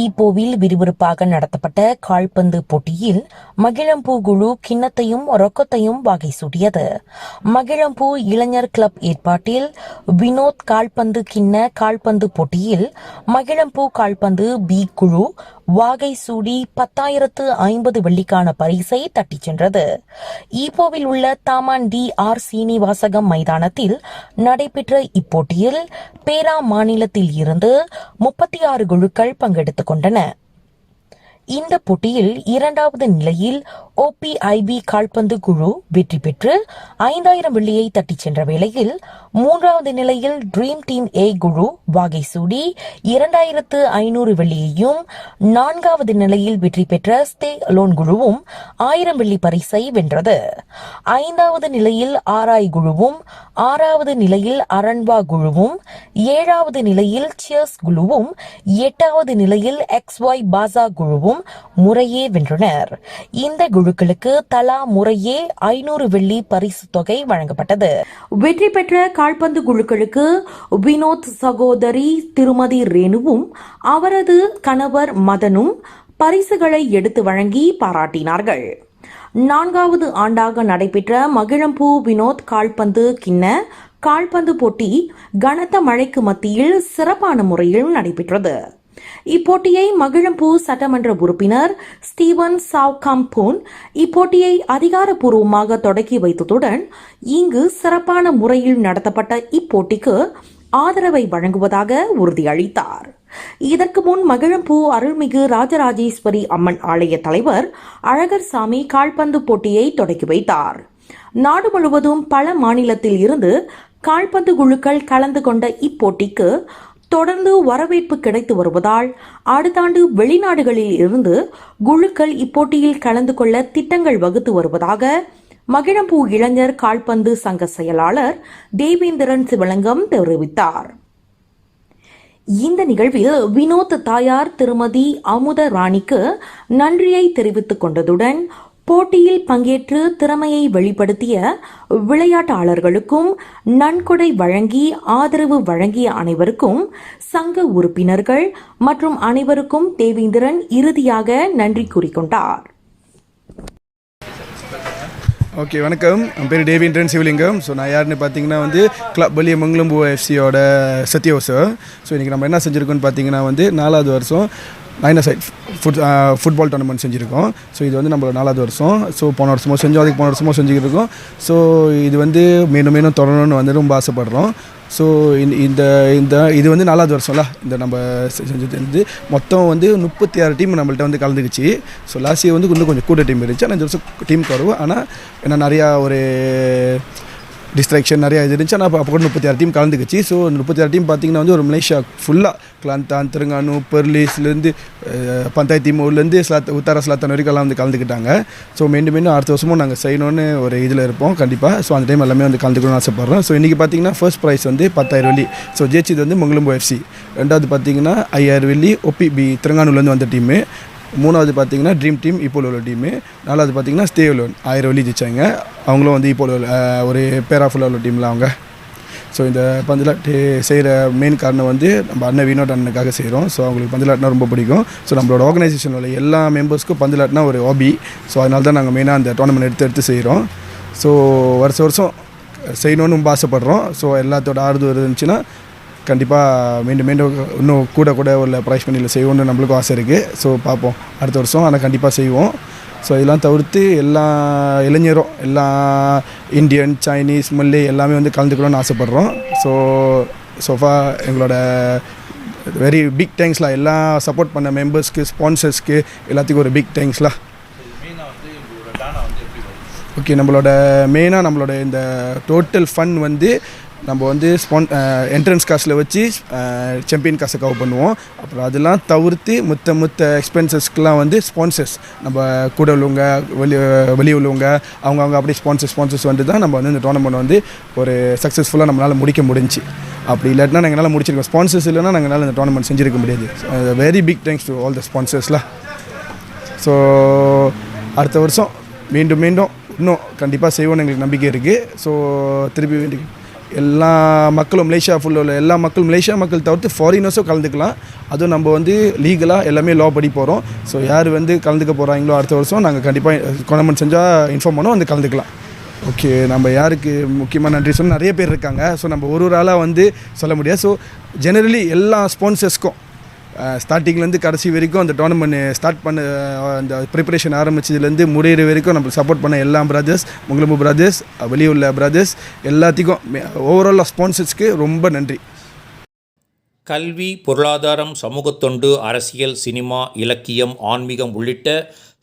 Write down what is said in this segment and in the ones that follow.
ஈப்போவில் விறுவிறுப்பாக நடத்தப்பட்ட கால்பந்து போட்டியில் மகிழம்பூ குழு கிண்ணத்தையும் ரொக்கத்தையும் வகை சூடியது மகிழம்பூ இளைஞர் கிளப் ஏற்பாட்டில் வினோத் கால்பந்து கிண்ண கால்பந்து போட்டியில் மகிழம்பூ கால்பந்து பி குழு வாகை சூடி பத்தாயிரத்து ஐம்பது வெள்ளிக்கான பரிசை தட்டிச் சென்றது. ஈப்போவில் உள்ள தாமான் டி ஆர் சீனிவாசகம் மைதானத்தில் நடைபெற்ற இப்போட்டியில் பேரா மாநிலத்தில் இருந்து முப்பத்தி ஆறு குழுக்கள் பங்கெடுத்துக் கொண்டன. இந்த போட்டியில் இரண்டாவது நிலையில் ஓபிஐபி கால்பந்து குழு வெற்றி பெற்று ஐந்தாயிரம் வெள்ளியை தட்டிச் சென்ற வேளையில் மூன்றாவது நிலையில் ட்ரீம் டீம் ஏ குழு வாகை சூடி இரண்டாயிரத்து ஐநூறு வெள்ளியையும் நான்காவது நிலையில் வெற்றி பெற்ற ஸ்டே அலோன் குழுவும் ஆயிரம் வெள்ளி பரிசை வென்றது. ஐந்தாவது நிலையில் ஆராய் குழுவும் ஆறாவது நிலையில் அரண்வா குழுவும் ஏழாவது நிலையில் சியர்ஸ் குழுவும் எட்டாவது நிலையில் எக்ஸ் ஒய் பாசா குழுவும் முறையே வென்றனர். இந்த குழுக்களுக்கு தலா முறையே ஐநூறு வெள்ளி பரிசு தொகை வழங்கப்பட்டது. வெற்றி பெற்ற கால்பந்து குழுக்களுக்கு வினோத் சகோதரி திருமதி ரேணுவும் அவரது கணவர் மதனும் பரிசுகளை எடுத்து வழங்கி பாராட்டினார்கள். நான்காவது ஆண்டாக நடைபெற்ற மகிழம்பூ வினோத் கால்பந்து கிண்ண கால்பந்து போட்டி கனத்த மழைக்கு மத்தியில் சிறப்பான முறையில் நடைபெற்றது. இப்போட்டியை மகிழம்பூ சட்டமன்ற உறுப்பினர் ஸ்டீவன் சாவ்காம்பூன் இப்போட்டியை அதிகாரப்பூர்வமாக தொடக்கி வைத்ததுடன் இங்கு சிறப்பான முறையில் நடத்தப்பட்ட இப்போட்டிக்கு ஆதரவை வழங்குவதாக உறுதியளித்தார். இதற்கு முன் மகிழம்பூ அருள்மிகு ராஜராஜேஸ்வரி அம்மன் ஆலய தலைவர் அழகர் சாமி கால்பந்து போட்டியை தொடக்கி வைத்தார். நாடு முழுவதும் பல மாநிலத்தில் இருந்து கால்பந்து குழுக்கள் கலந்து கொண்ட இப்போட்டிக்கு தொடர்ந்து வரவேற்பு கிடைத்து வருவதால் அடுத்த ஆண்டு வெளிநாடுகளில் இருந்து குழுக்கள் இப்போட்டியில் கலந்து கொள்ள திட்டங்கள் வகுத்து வருவதாக மகிழம்பூ இளைஞர் கால்பந்து சங்க செயலாளர் தேவேந்திரன் சிவலிங்கம் தெரிவித்தார். இந்த நிகழ்வில் வினோத் தாயார் திருமதி அமுத ராணிக்கு நன்றியை தெரிவித்துக் கொண்டதுடன் போட்டியில் பங்கேற்று திறமையை வெளிப்படுத்திய விளையாட்டாளர்களுக்கும் நன்கொடை வழங்கி ஆதரவு வழங்கிய அனைவருக்கும் சங்க உறுப்பினர்கள் மற்றும் அனைவருக்கும் தேவேந்திரன் இறுதியாக நன்றி கூறிக்கொண்டார். ஓகே வணக்கம். என் பேர் டேவின்றன் சிவலிங்கம். ஸோ நான் யாருன்னு பார்த்தீங்கன்னா வந்து கிளப் பலிய மங்களம்பூ எஃப்சியோட சத்யோசர் ஸோ இன்றைக்கி நம்ம என்ன செஞ்சுருக்கோன்னு பார்த்தீங்கன்னா வந்து நாலாவது வருஷம் nine side foot football tournament செஞ்சுருக்கோம். ஸோ இது வந்து நம்மளோட நாலாவது வருஷம். ஸோ போன வருஷமோ செஞ்சோம் அதுக்கு போன வருஷமோ செஞ்சுக்கிட்டு இருக்கோம் ஸோ இது வந்து மேலும் மேலும் தொடரணும்னு வந்து ரொம்ப ஆசைப்படுறோம். ஸோ இந்த இந்த இந்த இது வந்து நாலாவது வருஷம்ல இந்த நம்ம செஞ்சது வந்து மொத்தம் வந்து முப்பத்தி ஆறு டீம் நம்மள்ட்ட வந்து கலந்துக்குச்சு. ஸோ லாஸ்ட் இயர் வந்து இன்னும் கொஞ்சம் கூட டீம் இருந்துச்சு. ஆனால் இந்த வருஷம் டீம் குறவு. ஆனால் ஏன்னா நிறையா ஒரு டிஸ்ட்ராக்ஷன் நிறையா இது இருந்துச்சு. ஆனால் அப்போ கூட முப்பத்தி ஆறு டீம் கலந்துக்குச்சு. ஸோ இந்த முப்பத்தி ஆறு டீம் பார்த்தீங்கன்னா வந்து ஒரு மலேசியா ஃபுல்லாக கிளாந்தான் திருங்கானு பெர்லிஸ்லேருந்து பந்தாய் திமுர்லேருந்து ஸ்லாத் உத்தார ஸ்லாத்தான் வரைக்கும் எல்லாம் வந்து கலந்துக்கிட்டாங்க. ஸோ மீண்டும் மீண்டும் அடுத்த வருஷமும் நாங்கள் செய்யணும்னு ஒரு இதில் இருப்போம். கண்டிப்பாக ஸோ அந்த டைம் எல்லாமே வந்து கலந்துக்கணும்னு ஆசைப்பட்றோம். ஸோ இன்றைக்கி பார்த்தீங்கன்னா ஃபர்ஸ்ட் ப்ரைஸ் வந்து பத்தாயிரம் வெள்ளி. ஸோ ஜெயிச்சது வந்து மங்களம்பு எஃப்சி ரெண்டாவது பார்த்தீங்கன்னா ஐயாயிரம் வெள்ளி ஒபிபி திருங்கானூர்லேருந்து வந்த டீமு மூணாவது பார்த்தீங்கன்னா ட்ரீம் டீம் இப்போல உள்ள டீமு நாலாவது பார்த்தீங்கன்னா ஸ்டே லோன் ஆயிரம் வழி ஜெயிச்சாங்க. அவங்களும் வந்து இப்போ ஒரு பேராஃபுல்லாக உள்ள டீமில் அவங்க. ஸோ இந்த பந்தலாட்டு செய்கிற மெயின் காரணம் வந்து நம்ம அண்ணன் வினோட் அண்ணனுக்காக செய்கிறோம் ஸோ அவங்களுக்கு பந்தலாட்னா ரொம்ப பிடிக்கும். ஸோ நம்மளோட ஆர்கனைசேஷன் உள்ள எல்லா மெம்பர்ஸ்க்கும் பந்தலாட்டினா ஒரு ஹாபி ஸோ அதனால தான் நாங்கள் மெயினாக அந்த டோர்னமெண்ட் எடுத்து எடுத்து செய்கிறோம் ஸோ வருஷம் வருஷம் செய்யணும்னு ரொம்ப ஆசைப்பட்றோம். ஸோ எல்லாத்தோட ஆறுதல் இருந்துச்சுன்னா கண்டிப்பாக மீண்டும் மீண்டும் இன்னும் கூட கூட உள்ள ப்ரைஸ் பண்ணியில் செய்வோம்னு நம்மளுக்கும் ஆசை இருக்குது ஸோ பார்ப்போம். அடுத்த வருஷம் ஆனால் கண்டிப்பாக செய்வோம். ஸோ இதெல்லாம் தவிர்த்து எல்லா இளைஞரும் எல்லா இந்தியன் சைனீஸ் மல்லி எல்லாமே வந்து கலந்துக்கணும்னு ஆசைப்பட்றோம். ஸோ சோஃபா எங்களோட வெரி பிக் தேங்க்ஸ்லாம் எல்லா சப்போர்ட் பண்ண மெம்பர்ஸ்க்கு ஸ்பான்சர்ஸ்க்கு எல்லாத்துக்கும் ஒரு பிக் தேங்க்ஸ்லாம் ஓகே நம்மளோட மெயினாக நம்மளோட இந்த டோட்டல் ஃபன் வந்து நம்ம வந்து ஸ்பான் என்ட்ரன்ஸ் காசில் வச்சு சாம்பியன் காசை கவர் பண்ணுவோம். அப்புறம் அதெல்லாம் தவிர்த்து மொத்த மொத்த எக்ஸ்பென்சஸ்க்கெலாம் வந்து ஸ்பான்சர்ஸ் நம்ம கூட உள்ளவங்க வெளி வெளியே உள்ளவங்க அவங்க அவங்க அப்படியே ஸ்பான்சர்ஸ் வந்து தான் நம்ம வந்து இந்த டோர்னமெண்ட் வந்து ஒரு சக்ஸஸ்ஃபுல்லாக நம்மளால் முடிக்க முடிஞ்சு. அப்படி இல்லாட்டினா நாங்கள் என்னால் முடிச்சிருக்கோம் ஸ்பான்சர்ஸ் இல்லைன்னா நாங்கள் என்னால் இந்த டோர்னமெண்ட் செஞ்சிருக்க முடியாது. Very big thanks to all the ஸ்பான்சர்ஸ்லாம் so அடுத்த வருஷம் மீண்டும் மீண்டும் இன்னும் கண்டிப்பாக செய்வோன்னு எங்களுக்கு நம்பிக்கை இருக்குது ஸோ திருப்பி வேண்டி எல்லா மக்களும் மலேசியா ஃபுல்லில் உள்ள எல்லா மக்களும் மலேசியா மக்கள் தவிர்த்து ஃபாரினர்ஸும் கலந்துக்கலாம். அதுவும் நம்ம வந்து லீகலாக எல்லாமே லா படி போகிறோம் ஸோ யார் வந்து கலந்துக்க போகிறாங்களோ அடுத்த வருஷம் நாங்கள் கண்டிப்பாக கொண்டமெண்ட் செஞ்சால் இன்ஃபார்ம் பண்ணோம் வந்து கலந்துக்கலாம். ஓகே நம்ம யாருக்கு முக்கியமாக நன்றி சொன்னால் நிறைய பேர் இருக்காங்க. ஸோ நம்ம ஒரு ஒரு ஆளாக வந்து சொல்ல முடியாது. ஸோ ஜெனரலி எல்லா ஸ்பான்சர்ஸ்க்கும் ஸ்டார்டிங்லேருந்து கடைசி வரைக்கும் அந்த டோர்னமெண்ட் ஸ்டார்ட் பண்ண அந்த ப்ரிப்பரேஷன் ஆரம்பிச்சதுலேருந்து முடிகிற வரைக்கும் நம்மளுக்கு சப்போர்ட் பண்ண எல்லா பிரதர்ஸ் முங்கலம்பு பிரதர்ஸ் வெளியுள்ள பிரதர்ஸ் எல்லாத்துக்கும் ஓவரால் ஸ்பான்சர்ஸ்க்கு ரொம்ப நன்றி. கல்வி பொருளாதாரம் சமூகத்தொண்டு அரசியல் சினிமா இலக்கியம் ஆன்மீகம் உள்ளிட்ட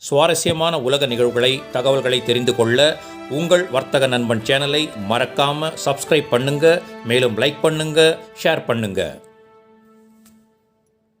சுவாரஸ்யமான உலக நிகழ்வுகளை தகவல்களை தெரிந்து கொள்ள உங்கள் வர்த்தக நண்பன் சேனலை மறக்காமல் சப்ஸ்கிரைப் பண்ணுங்கள் மேலும் லைக் பண்ணுங்கள் ஷேர் பண்ணுங்கள்